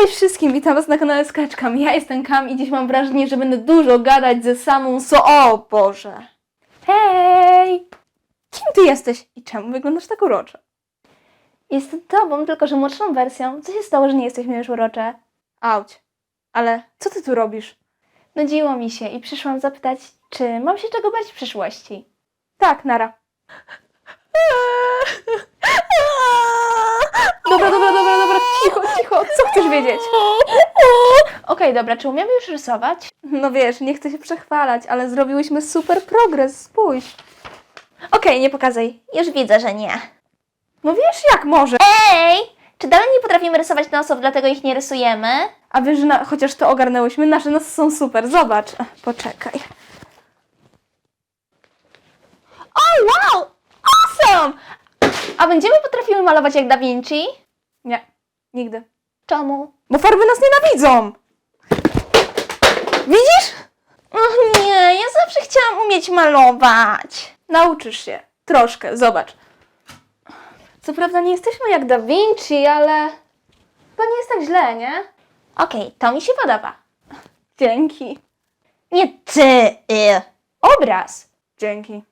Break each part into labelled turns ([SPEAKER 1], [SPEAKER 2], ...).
[SPEAKER 1] Cześć wszystkim, witam was na kanale Skaczkam. Ja jestem Kam i dziś mam wrażenie, że będę dużo gadać ze samą so... O Boże! Hej! Kim ty jesteś i czemu wyglądasz tak uroczo? Jestem tobą, tylko że młodszą wersją. Co się stało, że nie jesteśmy już urocze? Auć. Ale co ty tu robisz? Nudziło mi się i przyszłam zapytać, czy mam się czego bać w przyszłości. Tak, Nara. Dobra, dobra, dobra, dobra, cicho, cicho, co chcesz wiedzieć? Okej, dobra, czy umiemy już rysować? No wiesz, nie chcę się przechwalać, ale zrobiłyśmy super progres, spójrz. Okej, nie pokazaj. Już widzę, że nie. No wiesz jak może.
[SPEAKER 2] Ej! Czy dalej nie potrafimy rysować nosów, dlatego ich nie rysujemy?
[SPEAKER 1] A wiesz, że na, chociaż to ogarnęłyśmy, nasze nosy są super, zobacz. Poczekaj.
[SPEAKER 2] O, wow! Awesome! A będziemy potrafiły malować jak Da Vinci?
[SPEAKER 1] Nie, nigdy.
[SPEAKER 2] Czemu?
[SPEAKER 1] Bo farby nas nienawidzą. Widzisz?
[SPEAKER 2] Och nie, ja zawsze chciałam umieć malować.
[SPEAKER 1] Nauczysz się. Troszkę, zobacz. Co prawda nie jesteśmy jak Da Vinci, ale to nie jest tak źle, nie?
[SPEAKER 2] Okej, to mi się podoba.
[SPEAKER 1] Dzięki.
[SPEAKER 2] Nie ty, y. Obraz.
[SPEAKER 1] Dzięki.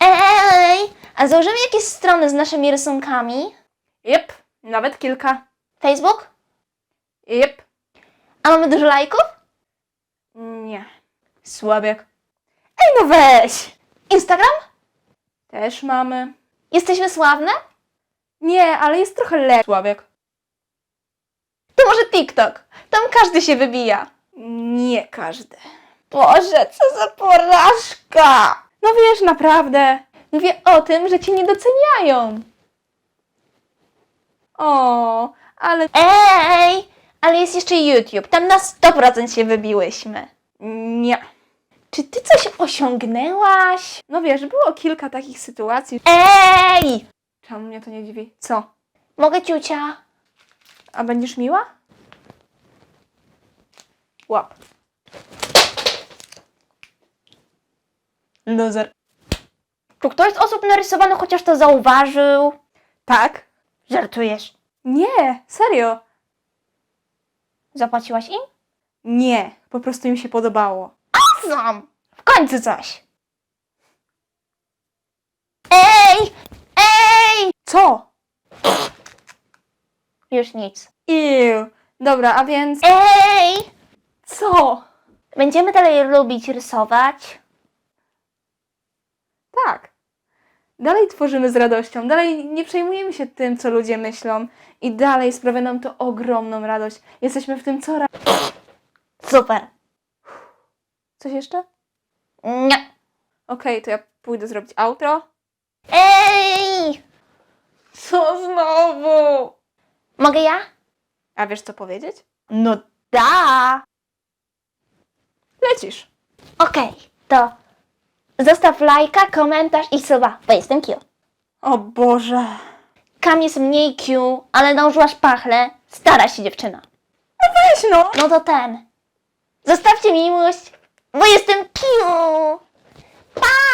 [SPEAKER 2] Ej! A założymy jakieś strony z naszymi rysunkami?
[SPEAKER 1] Jep, nawet kilka.
[SPEAKER 2] Facebook?
[SPEAKER 1] Jep.
[SPEAKER 2] A mamy dużo lajków?
[SPEAKER 1] Nie. Słabiak. Ej, no weź!
[SPEAKER 2] Instagram?
[SPEAKER 1] Też mamy.
[SPEAKER 2] Jesteśmy sławne?
[SPEAKER 1] Nie, ale jest trochę lepszy. Słabiak.
[SPEAKER 2] To może TikTok. Tam każdy się wybija.
[SPEAKER 1] Nie każdy.
[SPEAKER 2] Boże, co za porażka!
[SPEAKER 1] No wiesz, naprawdę.
[SPEAKER 2] Mówię o tym, że cię nie doceniają.
[SPEAKER 1] O, ale
[SPEAKER 2] Ej! Ale jest jeszcze YouTube. Tam na 100% się wybiłyśmy.
[SPEAKER 1] nie.
[SPEAKER 2] Czy ty coś osiągnęłaś?
[SPEAKER 1] No wiesz, było kilka takich sytuacji.
[SPEAKER 2] Ej!
[SPEAKER 1] Czemu mnie to nie dziwi? Co?
[SPEAKER 2] Mogę ciucia?
[SPEAKER 1] A będziesz miła? Łap. Loser.
[SPEAKER 2] Czy ktoś z osób narysowanych chociaż to zauważył?
[SPEAKER 1] Tak?
[SPEAKER 2] Żartujesz.
[SPEAKER 1] Nie, serio.
[SPEAKER 2] Zapłaciłaś im?
[SPEAKER 1] Nie, po prostu im się podobało.
[SPEAKER 2] Awesome! W końcu coś. Ej! Ej!
[SPEAKER 1] Co?
[SPEAKER 2] Już nic.
[SPEAKER 1] Iu. Dobra, a więc...
[SPEAKER 2] Ej!
[SPEAKER 1] Co?
[SPEAKER 2] Będziemy dalej lubić rysować.
[SPEAKER 1] Tak. Dalej tworzymy z radością, dalej nie przejmujemy się tym, co ludzie myślą i dalej sprawia nam to ogromną radość. Jesteśmy w tym coraz...
[SPEAKER 2] Super.
[SPEAKER 1] Coś jeszcze?
[SPEAKER 2] Nie.
[SPEAKER 1] Okej, to ja pójdę zrobić outro.
[SPEAKER 2] Ej!
[SPEAKER 1] Co znowu?
[SPEAKER 2] Mogę ja?
[SPEAKER 1] A wiesz co powiedzieć?
[SPEAKER 2] No da.
[SPEAKER 1] Lecisz.
[SPEAKER 2] Okej, to zostaw lajka, komentarz i suba, bo jestem Q.
[SPEAKER 1] O Boże.
[SPEAKER 2] Kam jest mniej Q, ale nałożyłaś pachle. Stara się dziewczyna.
[SPEAKER 1] Weź no.
[SPEAKER 2] No to ten. Zostawcie miłość, bo jestem Q. Pa!